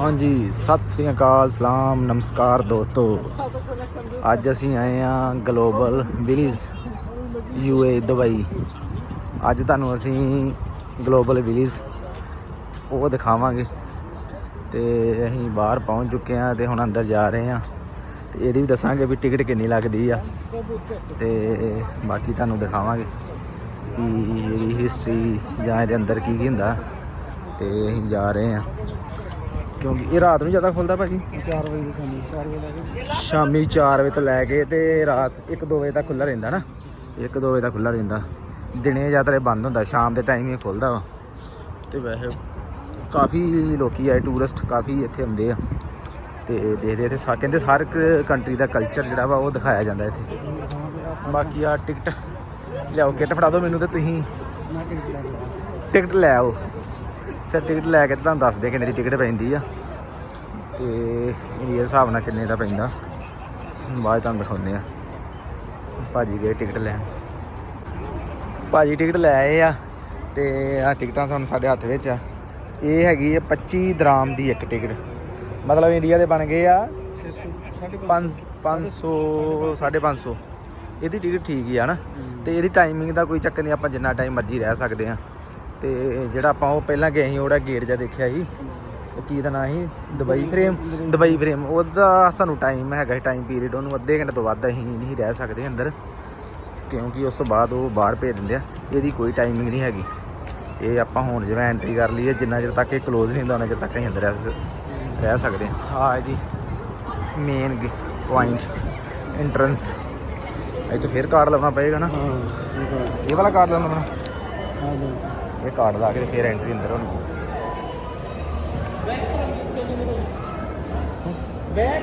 ਹਾਂਜੀ, ਸਤਿ ਸ੍ਰੀ ਅਕਾਲ, ਸਲਾਮ, ਨਮਸਕਾਰ ਦੋਸਤੋ। ਅੱਜ ਅਸੀਂ ਆਏ ਆ ਗਲੋਬਲ ਵਿਲੀਜ਼ ਯੂਏ ਦੁਬਈ। ਅੱਜ ਤੁਹਾਨੂੰ ਅਸੀਂ ਗਲੋਬਲ ਵਿਲੀਜ਼ ਉਹ ਦਿਖਾਵਾਂਗੇ। ਤੇ ਅਸੀਂ ਬਾਹਰ ਪਹੁੰਚ ਚੁੱਕੇ ਆ ਤੇ ਹੁਣ ਅੰਦਰ ਜਾ ਰਹੇ ਆ। ਤੇ ਇਹਦੀ ਵੀ ਦੱਸਾਂਗੇ ਵੀ ਟਿਕਟ ਕਿੰਨੀ ਲੱਗਦੀ ਆ। ਤੇ ਬਾਕੀ ਤੁਹਾਨੂੰ ਦਿਖਾਵਾਂਗੇ ਕਿ ਇਹਦੀ ਹਿਸਟਰੀ ਜਾਂ ਇਹਦੇ ਅੰਦਰ ਕੀ ਕੀ ਹੁੰਦਾ। ਤੇ ਅਸੀਂ ਜਾ ਰਹੇ ਆ। ਕਿਉਂਕਿ ਇਹ ਰਾਤ ਨੂੰ ਜ਼ਿਆਦਾ ਖੁੱਲਦਾ ਭਾਜੀ? 4 ਵਜੇ ਸ਼ਾਮੀ 4 ਵਜੇ ਲੈ ਕੇ ਸ਼ਾਮੀ 4 ਵਜੇ ਤੋਂ ਲੈ ਕੇ ਤੇ ਰਾਤ 1-2 ਵਜੇ ਤੱਕ ਖੁੱਲਾ ਰਹਿੰਦਾ ਨਾ। 1-2 ਵਜੇ ਤੱਕ ਖੁੱਲਾ ਰਹਿੰਦਾ। ਦਿਨੇ ਜ਼ਿਆਦਾ ਬੰਦ ਹੁੰਦਾ ਸ਼ਾਮ ਦੇ ਟਾਈਮ ਹੀ ਖੁੱਲਦਾ ਵਾ। ਤੇ ਵੈਸੇ ਕਾਫੀ ਲੋਕੀ ਆਏ ਟੂਰਿਸਟ ਕਾਫੀ ਇੱਥੇ ਆਉਂਦੇ ਆ। ਤੇ ਦੇਖਦੇ ਇੱਥੇ ਸਾ ਕਹਿੰਦੇ ਹਰ ਇੱਕ ਕੰਟਰੀ ਦਾ ਕਲਚਰ ਜਿਹੜਾ ਵਾ ਉਹ ਦਿਖਾਇਆ ਜਾਂਦਾ ਇੱਥੇ। ਬਾਕੀ ਆ ਟਿਕਟ ਲਿਆਓ ਕਿੱਟ ਫੜਾ ਦਿਓ ਮੈਨੂੰ ਤੇ ਤੁਸੀਂ। ਟਿਕਟ ਲੈ ਆਓ। ਫਿਰ ਟਿਕਟ ਲੈ ਕੇ ਤੁਹਾਨੂੰ ਦੱਸ ਦੇ ਕਿੰਨੇ ਦੀ ਟਿਕਟ ਪੈਂਦੀ ਆ। ਤੇ ਇੰਡੀਆ ਦੇ ਹਿਸਾਬ ਨਾਲ ਕਿੰਨੇ ਦਾ ਪੈਂਦਾ? ਬਾਅਦ ਤੁਹਾਨੂੰ ਦਿਖਾਉਂਦੇ ਆ ਭਾਜੀ ਗਏ ਟਿਕਟ ਲੈਣ। ਭਾਜੀ ਟਿਕਟ ਲੈ ਆਏ ਆ ਤੇ ਆ ਟਿਕਟਾਂ ਸਾਨੂੰ ਸਾਡੇ ਹੱਥ ਵਿੱਚ ਆ। ਇਹ ਹੈਗੀ ਹੈ 25 ਦਰਾਮ ਦੀ ਇੱਕ ਟਿਕਟ। ਮਤਲਬ ਇੰਡੀਆ ਦੇ ਬਣ ਗਏ ਆ 5 500 550 ਇਹਦੀ ਟਿਕਟ ਠੀਕ ਹੀ ਆ ਨਾ। ਤੇ ਇਹਦੀ ਟਾਈਮਿੰਗ ਦਾ ਕੋਈ ਚੱਕਰ ਨਹੀਂ, ਆਪਾਂ ਜਿੰਨਾ ਟਾਈਮ ਮਰਜ਼ੀ ਰਹਿ ਸਕਦੇ ਆ। ਤੇ ਜਿਹੜਾ ਆਪਾਂ ਉਹ ਪਹਿਲਾਂ ਗਏ ਸੀ, ਉਹਦਾ ਗੇਟ ਜਿਹਾ ਦੇਖਿਆ ਸੀ। ਕੀ ਦਾ ਨਾਂ ਸੀ? Dubai frame Dubai frame. ਉਹਦਾ ਸਾਨੂੰ ਟਾਈਮ ਹੈਗਾ ਟਾਈਮ ਪੀਰੀਅਡ ਉਹਨੂੰ ਅੱਧੇ ਘੰਟੇ ਤੋਂ ਵੱਧ ਅਸੀਂ ਨਹੀਂ ਰਹਿ ਸਕਦੇ ਅੰਦਰ। ਕਿਉਂਕਿ ਉਸ ਤੋਂ ਬਾਅਦ ਉਹ ਬਾਹਰ ਭੇਜ ਦਿੰਦੇ ਆ। ਇਹਦੀ ਕੋਈ ਟਾਈਮਿੰਗ ਨਹੀਂ ਹੈਗੀ। ਇਹ ਆਪਾਂ ਹੁਣ ਜਿਵੇਂ ਐਂਟਰੀ ਕਰ ਲਈਏ ਜਿੰਨਾ ਚਿਰ ਤੱਕ ਇਹ ਕਲੋਜ਼ ਨਹੀਂ ਹੁੰਦਾ ਉਹਨਾਂ ਚਿਰ ਤੱਕ ਅਸੀਂ ਅੰਦਰ ਰਹਿ ਸਕਦੇ ਹਾਂ। ਆ ਇਹਦੀ ਮੇਨ ਪੁਆਇੰਟ ਐਂਟਰੈਂਸ ਇੱਥੇ ਫੇਰ ਕਾਰਡ ਲਾਉਣਾ ਪਏਗਾ ਨਾ। ਹਾਂ ਹੈ ਇਹ ਵਾਲਾ ਕਾਰਡ ਲਾਉਣਾ ਪੈਣਾ। ਹਾਂ ਜੀ। ਇਹ ਕਾਰਡ ਲਾ ਕੇ ਤੇ ਫੇਰ ਐਂਟਰੀ ਅੰਦਰ ਹੋਣੀ। Bag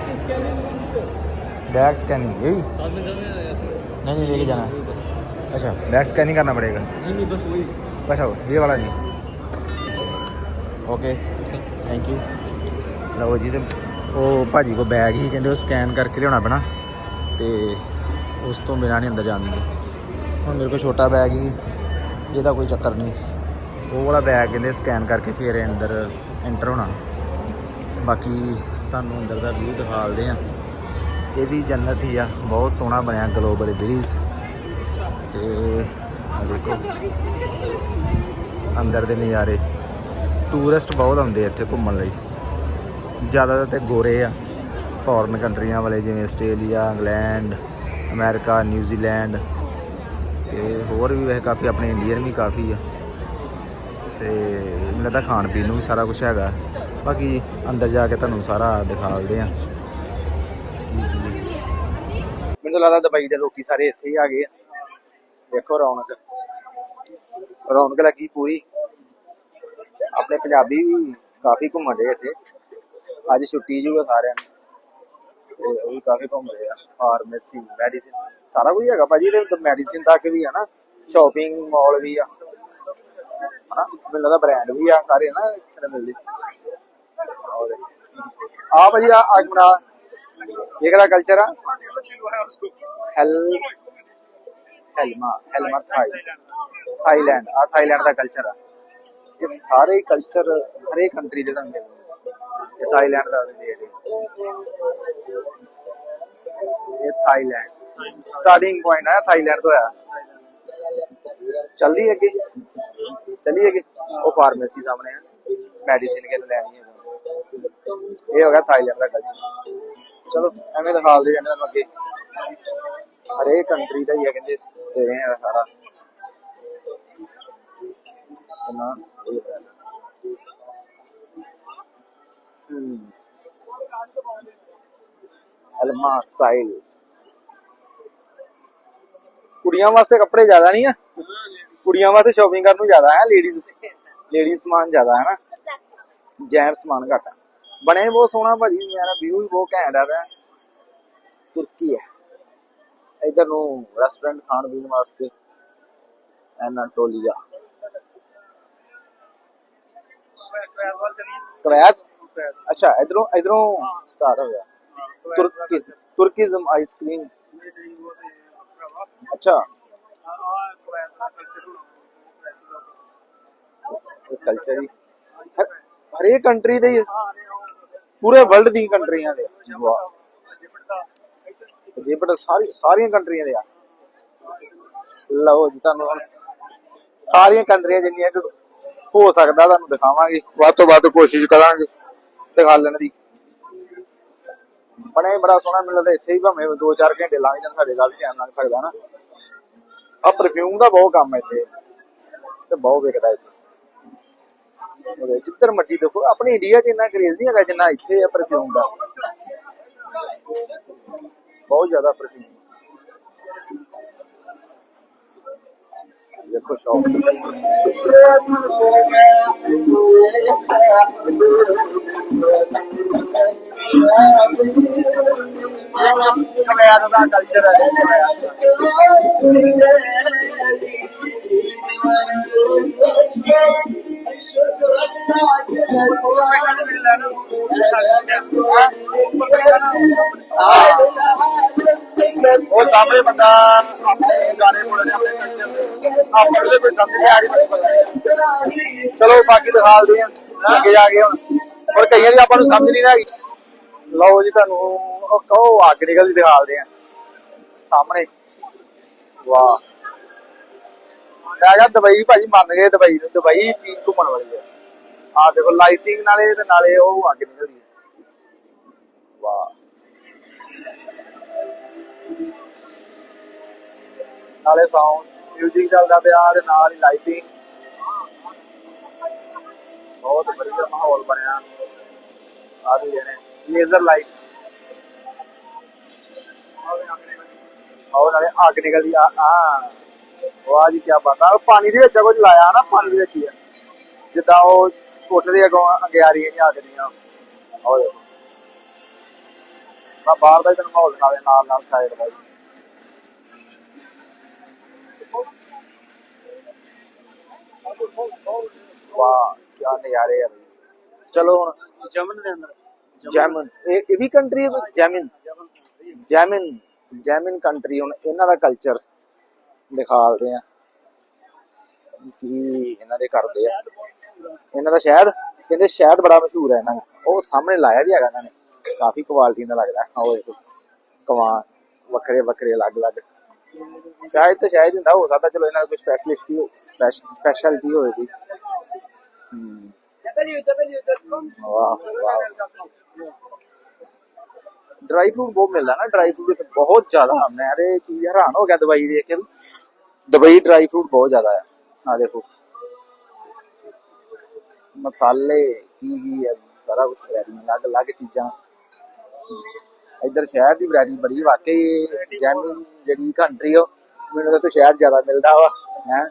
किसके लिए से बैग स्कैनिंग ये भी साथ में जाना है या फिर नहीं नहीं लेके जाना है बस अच्छा बैग स्कैनिंग करना पड़ेगा नहीं नहीं बस वही अच्छा ये वाला नहीं ਓਕੇ ਥੈਂਕ ਯੂ ਲਓ ਜੀ ਤੇ ਉਹ ਭਾਜੀ ਕੋ ਬੈਗ ਹੀ ਕਹਿੰਦੇ ਉਹ ਸਕੈਨ ਕਰਕੇ ਲਿਆਉਣਾ ਪੈਣਾ ਤੇ ਉਸ ਤੋਂ ਬਿਨਾਂ ਨਹੀਂ ਅੰਦਰ ਜਾਣ ਦਿੰਦੇ ਹੁਣ ਮੇਰੇ ਕੋਲ ਛੋਟਾ ਬੈਗ ਹੀ ਜਿਹਦਾ ਕੋਈ ਚੱਕਰ ਨਹੀਂ ਉਹ ਵਾਲਾ ਬੈਗ ਕਹਿੰਦੇ ਸਕੈਨ ਕਰਕੇ ਫਿਰ ਅੰਦਰ ਐਂਟਰ ਹੋਣਾ ਬਾਕੀ ਤੁਹਾਨੂੰ ਅੰਦਰ ਦਾ ਵਿਊ ਦਿਖਾਲਦੇ ਆ ਇਹ ਵੀ ਜੰਨਤ ਹੀ ਆ, ਬਹੁਤ ਸੋਹਣਾ ਬਣਿਆ ਗਲੋਬਲ ਵਿਲੀਜ਼ ਤੇ ਆ ਦੇਖੋ, ਅੰਦਰ ਦੇ ਨਜ਼ਾਰੇ। ਟੂਰਿਸਟ ਬਹੁਤ ਆਉਂਦੇ ਆ ਇੱਥੇ ਘੁੰਮਣ ਲਈ। ਜ਼ਿਆਦਾਤਰ ਤੇ ਗੋਰੇ ਆ। ਫੋਰਨ ਕੰਟਰੀਆਂ ਵਾਲੇ ਜਿਵੇਂ ਆਸਟ੍ਰੇਲੀਆ, ਇੰਗਲੈਂਡ, ਅਮਰੀਕਾ ਨਿਊਜ਼ੀਲੈਂਡ ਤੇ ਹੋਰ ਵੀ ਵੈਸੇ ਕਾਫੀ ਆਪਣੇ ਇੰਡੀਅਨ ਵੀ ਕਾਫੀ ਆ। ਤੇ ਮੈਨੂੰ ਲੱਗਦਾ ਖਾਣ ਪੀਣ ਨੂੰ ਵੀ ਸਾਰਾ ਕੁਝ ਹੈਗਾ। ਬਾਕੀ ਅੰਦਰ ਜਾ ਕੇ ਤੁਹਾਨੂੰ ਸਾਰਾ ਦਿਖਾਉਂਦੇ ਆ। ਮੈਨੂੰ ਲੱਗਦਾ ਦੁਬਈ ਦੇ ਲੋਕੀ ਸਾਰੇ ਇੱਥੇ ਹੀ ਆ ਗਏ ਆ। ਦੇਖੋ ਰੌਣਕ। ਰੌਣਕ ਲੱਗੀ ਪੂਰੀ। ਆਪਣੇ ਪੰਜਾਬੀ ਵੀ ਕਾਫੀ ਘੁੰਮਣ ਇੱਥੇ। ਅੱਜ ਛੁੱਟੀ ਜੂਗਾ ਸਾਰਿਆਂ ਨੂੰ। ਉਹ ਵੀ ਕਾਫੀ ਘੁੰਮ ਆ। ਫਾਰਮੇਸੀ ਮੈਡੀਸਿਨ ਸਾਰਾ ਕੁਝ ਹੈਗਾ ਭਾਜੀ। ਤੇ ਮੈਡੀਸਿਨ ਤੱਕ ਵੀ ਆ ਨਾ। ਸ਼ਾਪਿੰਗ ਮਾਲ ਵੀ ਆ। ਹਨਾ? ਮੈਨੂੰ ਲੱਗਦਾ ਬ੍ਰਾਂਡ ਵੀ ਆ ਸਾਰੇ ਨਾ। ਮਿਲਦੇ ਆ ਭਾਜੀ ਆ ਆਪਣਾ ਇਹ ਕਿਹੜਾ ਕਲਚਰ ਆ। ਹੈਲ ਹੈਲਮਾ ਹੈਲਮਾ ਥਾਈ ਥਾਈਲੈਂਡ ਆ ਥਾਈਲੈਂਡ ਦਾ ਕਲਚਰ ਆ। ਇਹ ਸਾਰੇ ਕਲਚਰ ਹਰੇਕ ਕੰਟਰੀ ਦੇ ਤੁਹਾਨੂੰ ਮਿਲਣਗੇ ਇਹ ਥਾਈਲੈਂਡ ਦਾ ਦੇ ਇਹ ਥਾਈਲੈਂਡ। ਸਟਾਰਟਿੰਗ ਪੁਆਇੰਟ ਆ, ਥਾਈਲੈਂਡ ਤੋਂ ਆ। ਚੱਲਦੀ ਅੱਗੇ। ਚੱਲੀ ਅੱਗੇ। ਉਹ ਫਾਰਮੇਸੀ ਸਾਹਮਣੇ ਆ। ਮੈਡੀਸਿਨ ਕਿ ਲੈਣੀ ਹੈ ਇਹ ਹੋ ਗਿਆ ਥਾਈਲੈਂਡ ਦਾ ਕਲਚਰ ਚਲੋ ਐਵੇਂ ਦਿਖਾਲਦੇ ਜਾਂਦੇ ਤੁਹਾਨੂੰ ਅੱਗੇ। ਹਰੇਕ ਕੰਟਰੀ ਦਾ ਹੀ ਆ ਕਹਿੰਦੇ ਦੇ ਰਹੇ ਆ ਸਾਰਾ। ਨਾ ਅਲਮਾ ਸਟਾਈਲ ਕੁੜੀਆਂ ਵਾਸਤੇ ਕੱਪੜੇ ਜ਼ਿਆਦਾ ਨਹੀਂ ਆ? ਕੁੜੀਆਂ ਵਾਸਤੇ ਸ਼ਾਪਿੰਗ ਕਰਨ ਨੂੰ ਜ਼ਿਆਦਾ ਹੈ ਲੇਡੀਜ਼ ਲੇਡੀਜ਼ ਸਮਾਨ ਜ਼ਿਆਦਾ ਹੈ ਨਾ? ਜੈਂਟ ਸਮਾਨ ਘੱਟ ਆ। ਬਣੇ ਬਹੁਤ ਸੋਹਣਾ ਭਾਜੀ ਮੇਰਾ ਵਿਊ ਵੀ ਬਹੁਤ ਘੈਂਟ ਆ ਰਿਹਾ ਤੁਰਕੀ ਹੈ ਇਧਰ ਨੂੰ ਰੈਸਟੋਰੈਂਟ ਖਾਣ ਪੀਣ ਵਾਸਤੇ ਐਨਾਟੋਲੀਆ ਕਵੈਤ? ਅੱਛਾ, ਇਧਰੋਂ ਇਧਰੋਂ ਸਟਾਰਟ ਹੋ ਗਿਆ। ਤੁਰਕਿਸ, ਤੁਰਕਿਜ਼ਮ ਆਈਸਕ੍ਰੀਮ ਅੱਛਾ। ਕਲਚਰ ਹੀ। ਹਰੇਕ ਕੰਟਰੀ ਦੇ ਪੂਰੇ ਵਰਲਡ ਦੀ ਕੰਟਰੀਆਂ ਦੇ ਆ। ਸਾਰੀ ਸਾਰੀਆਂ ਕੰਟਰੀਆਂ ਦੇ ਆ। ਲਓ ਜੀ, ਤੁਹਾਨੂੰ ਹੁਣ ਸਾਰੀਆਂ ਕੰਟਰੀਆਂ ਜਿੰਨੀਆਂ ਹੋ ਸਕਦਾ ਤੁਹਾਨੂੰ ਦਿਖਾਵਾਂਗੇ। ਵੱਧ ਤੋਂ ਵੱਧ ਕੋਸ਼ਿਸ਼ ਕਰਾਂਗੇ ਦਿਖਾਲਣ ਦੀ। ਬਣਿਆ ਬੜਾ ਸੋਹਣਾ ਮੈਨੂੰ ਇੱਥੇ ਹੀ, ਭਾਵੇਂ 2-4 ਘੰਟੇ ਲੰਘ ਜਾਣ, ਸਾਡੇ ਨਾਲ ਵੀ ਟਾਈਮ ਲੱਗ ਸਕਦਾ ਨਾ। ਆ ਪਰਫਿਊਮ ਦਾ ਬਹੁਤ ਕੰਮ ਹੈ ਇੱਥੇ। ਤੇ ਬਹੁਤ ਵਿਕਦਾ ਇੱਥੇ। ਜਿੱਧਰ ਮਰਜ਼ੀ ਦੇਖੋ, ਆਪਣੇ ਇੰਡੀਆ 'ਚ ਇੰਨਾ ਕਰੇਜ਼ ਨਹੀਂ ਹੈਗਾ ਜਿੰਨਾ ਇੱਥੇ ਹੈ ਪਰਫਿਊਮ ਦਾ। ਬਹੁਤ ਜ਼ਿਆਦਾ ਪਰਫਿਊਮ ਦੇਖੋ ਸ਼ੌਪ ਕਲਿਆਣ ਦਾ ਕਲਚਰ ਹੈ ਕਲਿਆਣ ਉਹ ਸਾਹਮਣੇ ਬੰਦਾ ਆਪਣੇ ਗਾਣੇ ਬੋਲ ਆਪਣੇ ਕਲਚਰ ਦੇ। ਆਪਾਂ ਨੂੰ ਕੋਈ ਸਮਝ ਨਹੀਂ ਆ ਰਹੀ ਚਲੋ, ਬਾਕੀ ਦਿਖਾਲਦੇ ਆ ਅੱਗੇ ਜਾ ਕੇ ਹੁਣ। ਪਰ ਕਈਆਂ ਦੀ ਆਪਾਂ ਨੂੰ ਸਮਝ ਨਹੀਂ ਆਈ ਲਓ ਜੀ, ਤੁਹਾਨੂੰ ਉਹ ਕਹੋ, ਅੱਗ ਨਿਕਲਦੀ ਦਿਖਾਲਦੇ ਆ ਸਾਹਮਣੇ। ਵਾਹ। ਮੈਂ ਕਿਹਾ ਦੁਬਈ ਭਾਜੀ ਮੰਨ ਗਏ, ਦੁਬਈ ਨੂੰ, ਦੁਬਈ ਚੀਜ਼ ਘੁੰਮਣ ਵਾਲੀ ਹੈ। ਆ ਦੇਖੋ ਲਾਈਟਿੰਗ ਨਾਲੇ ਤੇ ਨਾਲੇ ਉਹ ਅੱਗ ਨਿਕਲਦੀ ਹੈ। ਵਾਹ। ਨਾਲੇ ਸਾਊਂਡ 뮤직 ਚੱਲਦਾ ਪਿਆ ਤੇ ਨਾਲ ਹੀ ਲਾਈਟਿੰਗ ਬਹੁਤ ਵਧੀਆ ਮਾਹੌਲ ਬਣਿਆ। ਆ ਵੀ ਜਿਹੜੇ ਲੇਜ਼ਰ ਲਾਈਟ ਔਰ ਨਾਲੇ ਅੱਗ ਨਿਕਲਦੀ, ਆ ਆ। ਵਾਹ ਜੀ ਕੀ ਬਾਤ ਆ। ਪਾਣੀ ਦੇ ਵਿੱਚ ਕੁਝ ਲਾਇਆ ਨਾ, ਪਾਣੀ ਦੇ ਵਿੱਚ ਹੀ ਆ। ਜਿੱਦਾਂ ਉਹ ਕੋਠੇ ਦੇ ਅੱਗੋਂ ਅੰਗਿਆਰੀਆਂ ਜਾਂ ਆਖਦੀਆਂ। ਹੋਏ ਬਾ ਬਾਹਰ ਦਾ ਤੁਹਾਨੂੰ ਮਾਹੌਲ ਨਾਲੇ ਨਾਲ ਨਾਲ ਸਾਈਡ ਦਾ ਵਾਹ ਕੀ ਨਜ਼ਾਰੇ ਆ ਬਈ। ਚਲੋ ਹੁਣ। ਜਮਨ ਦੇ ਅੰਦਰ। ਜੈਮਨ। ਇਹ ਵੀ ਕੰਟਰੀ ਹੈ ਕੋਈ ਜੈਮਨ। ਜੈਮਨ। ਕੰਟਰੀ ਹੁਣ ਇਹਨਾਂ ਦਾ ਕਲਚਰ ਦਿਖਾਲਦੇ ਆ। ਕੀ ਇਹਨਾਂ ਦੇ ਕਰਦੇ ਆ। ਇਹਨਾਂ ਦਾ ਸ਼ਹਿਦ ਕਹਿੰਦੇ ਸ਼ਹਿਦ ਬੜਾ ਮਸ਼ਹੂਰ ਹੈ ਇਹਨਾਂ ਦਾ। ਉਹ ਸਾਹਮਣੇ ਲਾਇਆ ਵੀ ਹੈਗਾ ਇਹਨਾਂ ਨੇ। ਕਾਫੀ ਕੁਆਲਿਟੀ ਦਾ ਲੱਗਦਾ। ਉਹ ਦੇਖੋ ਕਮਾਨ ਵੱਖਰੇ ਵੱਖਰੇ ਅਲੱਗ-ਅਲੱਗ ਸ਼ਾਇਦ ਤਾਂ ਸ਼ਾਇਦ ਹੁੰਦਾ ਹੋ ਸਕਦਾ ਚਲੋ ਇਹਨਾਂ ਦਾ ਕੋਈ ਸਪੈਸ਼ਲਿਸਟੀ ਸਪੈਸ਼ਲਿਟੀ ਕੋਈ ਹਮ, ਵਾਹ ਵਾਹ। ਡਰਾਈ ਫਰੂਟ ਬਹੁਤ ਮਿਲਦਾ ਨਾ। ਡਰਾਈ ਫਰੂਟ ਬਹੁਤ ਜ਼ਿਆਦਾ ਮੈਂ ਤੇ ਚੀਜ਼ ਹੈਰਾਨ ਹੋ ਗਿਆ ਦਵਾਈ ਦੇਖ ਕੇ ਦੁਬਈ ਡਰਾਈ ਫਰੂਟ ਬਹੁਤ ਜ਼ਿਆਦਾ ਆ। ਆ ਦੇਖੋ। ਮਸਾਲੇ ਕੀ ਕੀ ਹੈ ਸਾਰਾ ਕੁਝ ਵੈਰਾਈਟੀ ਅਲੱਗ ਅਲੱਗ ਚੀਜ਼ਾਂ। ਇੱਧਰ ਸ਼ਹਿਰ ਦੀ ਵੈਰਾਈਟੀ ਬੜੀ ਵਾਕਈ ਜੈਮਨ ਜਿਹੜੀ ਕੰਟਰੀ ਹੋ ਮੈਨੂੰ ਤਾਂ ਸ਼ਹਿਰ ਜ਼ਿਆਦਾ ਮਿਲਦਾ ਵਾ, ਹੈ।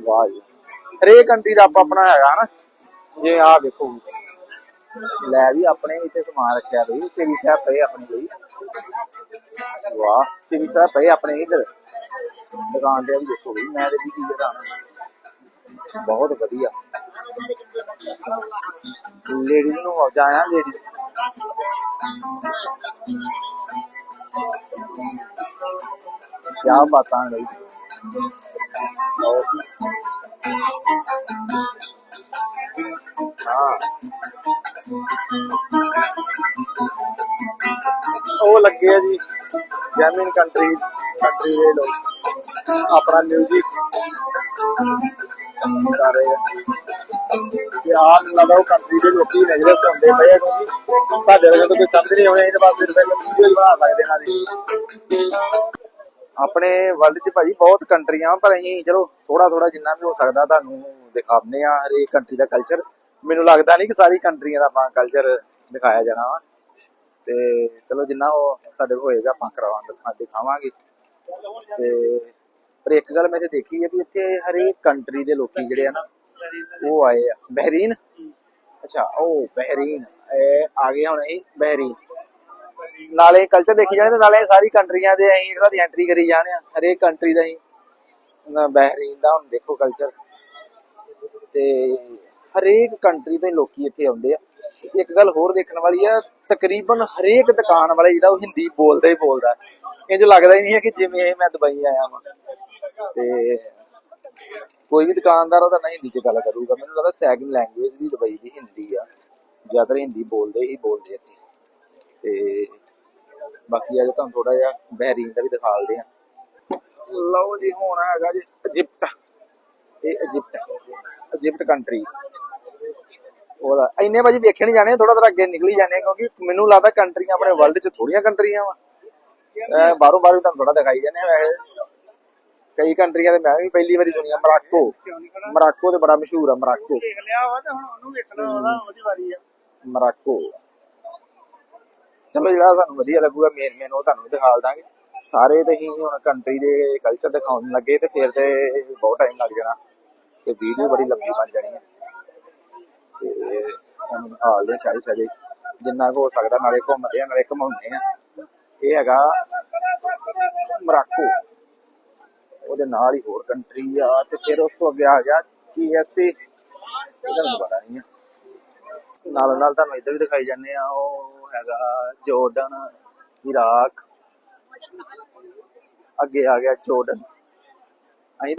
ਵਾਹ ਜੀ। ਹਰੇਕ ਕੰਟਰੀ ਦਾ ਆਪਣਾ ਆਪਣਾ ਹੈਗਾ ਨਾ। ਜਿਵੇਂ ਆਹ ਵੇਖੋ ਲੈ ਵੀ ਆਪਣੇ ਇੱਥੇ ਸਮਾਨ ਰੱਖਿਆ ਬਈ ਸ੍ਰੀ ਸਾਹਿਬ ਪਏ ਆਪਣੇ ਲਈ। ਵਾਹ ਸ੍ਰੀ ਸਾਹਿਬ ਪਏ ਆਪਣੇ ਇੱਧਰ। ਦੁਕਾਨ ਤੇ ਵੀ ਦੇਖੋ ਬਈ, ਮੈਂ ਤੇ ਵੀ ਚੀਜ਼ ਹੈਰਾਨ ਬਹੁਤ ਵਧੀਆ ਲੇਡੀਜ਼ ਨੂੰ ਹੋ ਜਾਇਆ ਲੇਡੀਜ਼ ਕੀ ਬਾਤਾਂ ਨੇ ਬਈ ਲਓ ਜੀ। ਹਾਂ ਉਹ ਲੱਗੇ ਆ ਜੀ ਜੈਮਿਨ ਕੰਟਰੀ ਕੰਟਰੀ ਦੇ ਲੋਕ ਆਪਣਾ ਮਿਊਜ਼ਿਕ ਕਰ ਰਹੇ ਆ। ਤੇ ਆਹ ਲੱਗਦਾ ਉਹ ਦੇ ਲੋਕੀ ਨੇ ਸੁਣਦੇ ਪਏ ਆ ਕਿਉਂਕਿ ਸਾਡੇ ਵਰਗੇ ਤਾਂ ਕੋਈ ਸਮਝ ਨਹੀਂ ਆਉਣੀ ਇਹਦੇ ਵਾਸਤੇ ਸਿਰਫ ਵੀਡੀਓ ਬਣਾ ਸਕਦੇ ਇਹਨਾਂ ਦੀ ਆਪਣੇ ਵਰਲਡ 'ਚ ਭਾਜੀ ਬਹੁਤ ਕੰਟਰੀਆਂ ਪਰ ਅਸੀਂ ਚਲੋ ਥੋੜਾ ਥੋੜਾ ਜਿੰਨਾ ਵੀ ਹੋ ਸਕਦਾ ਤੁਹਾਨੂੰ ਦਿਖਾਉਂਦੇ ਆ ਹਰੇਕ ਕੰਟਰੀ ਦਾ ਕਲਚਰ ਮੈਨੂੰ ਲੱਗਦਾ ਨਹੀਂ ਕਿ ਸਾਰੀ ਕੰਟਰੀਆਂ ਦਾ ਆਪਾਂ ਕਲਚਰ ਦਿਖਾਇਆ ਜਾਣਾ ਵਾ। ਤੇ ਚਲੋ ਜਿੰਨਾ ਉਹ ਸਾਡੇ ਕੋਲ ਹੋਏਗਾ, ਆਪਾਂ ਕਰਵਾ ਦੱਸਾਂ ਦਿਖਾਵਾਂਗੇ। ਤੇ ਪਰ ਇੱਕ ਗੱਲ ਮੈਂ ਇੱਥੇ ਦੇਖੀ ਹੈ ਵੀ ਇੱਥੇ ਹਰੇਕ ਕੰਟਰੀ ਦੇ ਲੋਕੀ ਜਿਹੜੇ ਆ ਨਾ, ਉਹ ਆਏ ਆ। ਬਹਿਰੀਨ? ਅੱਛਾ, ਉਹ ਬਹਿਰੀਨ। ਇਹ ਆ ਗਏ ਹੁਣ ਇਹ ਬਹਿਰੀਨ। ਨਾਲੇ ਕਲਚਰ ਦੇਖੀ ਜਾਣੇ ਤੇ ਨਾਲੇ ਸਾਰੀ ਕੰਟਰੀਆਂ ਦੇ ਅਸੀਂ ਇਹਨਾਂ ਦੀ ਐਂਟਰੀ ਕਰੀ ਜਾਣੇ ਆ। ਹਰੇਕ ਕੰਟਰੀ ਦਾ ਅਸੀਂ ਬਹਿਰੀਨ ਦਾ, ਹੁਣ ਦੇਖੋ ਕਲਚਰ ਤੇ ਹਰੇਕ ਕੰਟਰੀ ਤੋਂ ਹੀ ਲੋਕੀ ਇੱਥੇ ਆਉਂਦੇ ਆ। ਤੇ ਇੱਕ ਗੱਲ ਹੋਰ ਦੇਖਣ ਵਾਲੀ ਆ, ਤਕਰੀਬਨ ਹਰੇਕ ਦੁਕਾਨ ਵਾਲਾ ਜਿਹੜਾ ਉਹ ਹਿੰਦੀ ਬੋਲਦਾ ਹੀ ਬੋਲਦਾ। ਇੰਜ ਲੱਗਦਾ ਹੀ ਨਹੀਂ ਹੈ ਕਿ ਜਿਵੇਂ ਮੈਂ ਦੁਬਈ ਆਇਆ ਹਾਂ ਤੇ ਕੋਈ ਵੀ ਦੁਕਾਨਦਾਰ ਉਹਦਾ ਨਾ ਹਿੰਦੀ ਚ ਗੱਲ ਕਰੂਗਾ। ਮੈਨੂੰ ਲੱਗਦਾ ਸੈਕਿੰਡ ਲੈਂਗੁਏਜ ਵੀ ਦੁਬਈ ਦੀ ਹਿੰਦੀ ਆ। ਜ਼ਿਆਦਾਤਰ ਹਿੰਦੀ ਬੋਲਦੇ ਹੀ ਬੋਲਦੇ ਇੱਥੇ। ਤੇ ਬਾਕੀ ਅੱਜ ਤੁਹਾਨੂੰ ਥੋੜਾ ਜਿਹਾ ਬਹਿਰੀਨ ਦਾ ਵੀ ਦਿਖਾਲਦੇ ਆ। ਲਓ ਜੀ, ਹੁਣ ਹੈਗਾ ਜੀ ਇਜਿਪਟ ਇਹ ਇਜਿਪਟ ਇਜਿਪਟ ਕੰਟਰੀ ਉਹਦਾ ਇੰਨੇ ਭਾਜੀ ਵੇਖੇ ਨਹੀਂ ਜਾਣੇ ਥੋੜਾ ਥੋੜਾ ਅੱਗੇ ਨਿਕਲੀ ਜਾਣੇ ਕਿਉਂਕਿ ਮੈਨੂੰ ਲੱਗਦਾ ਕੰਟਰੀਆਂ ਆਪਣੇ ਵਰਲਡ 'ਚ ਥੋੜੀਆਂ ਕੰਟਰੀਆਂ ਵਾ। ਬਾਹਰੋਂ ਬਾਹਰੋਂ ਤੁਹਾਨੂੰ ਥੋੜਾ ਦਿਖਾਈ ਜਾਂਦੇ ਵੈਸੇ। ਕਈ ਕੰਟਰੀਆਂ ਦੇ ਮੈਂ ਵੀ ਪਹਿਲੀ ਵਾਰੀ ਸੁਣੀਆ ਮਰਾਕੋ। ਮਰਾਕੋ ਤੇ ਬੜਾ ਮਸ਼ਹੂਰ ਆ ਮਰਾਕੋ। ਦੇਖ ਲਿਆ ਵਾ ਤੇ ਹੁਣ ਉਹਨੂੰ ਵੇਖਣਾ ਉਹਦਾ ਉਹਦੀ ਵਾਰੀ ਆ। ਮਰਾਕੋ। ਚਲੋ ਜਿਹੜਾ ਤੁਹਾਨੂੰ ਵਧੀਆ ਲੱਗੂਗਾ ਮੇਨ ਮੇਨ ਉਹ ਤੁਹਾਨੂੰ ਵੀ ਦਿਖਾ ਦਾਂਗੇ। ਸਾਰੇ ਤੇ ਹੀ ਹੁਣ ਕੰਟਰੀ ਦੇ ਕਲਚਰ ਦਿਖਾਉਣ ਲੱਗੇ ਤੇ ਫਿਰ ਤੇ ਬਹੁਤ ਟਾਈਮ ਲੱਗ ਜਾਣਾ। ਤੇ ਵੀਡੀਓ ਬੜੀ ਲੰਬੀ ਬਣ ਜਾਣੀ ਹੈ ਤੇ ਸਾਰੀ ਸਾਰੀ। ਜਿੰਨਾ ਕੁ ਹੋ ਸਕਦਾ ਨਾਲੇ ਘੁੰਮਦੇ ਆ ਨਾਲੇ ਘੁਮਾਉਂਦੇ ਆ। ਇਹ ਹੈਗਾ ਮਰਾਕੋ। ਉਹਦੇ ਨਾਲ ਹੀ ਹੋਰ ਕੰਟਰੀ ਆ ਤੇ ਫਿਰ ਉਸ ਤੋਂ ਅੱਗੇ ਆ ਗਿਆ ਕੀ ਐਸਏ ਇਹਦਾ ਪਤਾ ਨਹੀਂ ਆ। ਨਾਲ ਨਾਲ ਤੁਹਾਨੂੰ ਇੱਧਰ ਵੀ ਦਿਖਾਈ ਜਾਂਦੇ ਆ, ਉਹ ਹੈਗਾ ਜੋਰਡਨ ਇਰਾਕ ਅੱਗੇ ਆ ਗਿਆ ਜੋਰਡਨ ਅਸੀਂ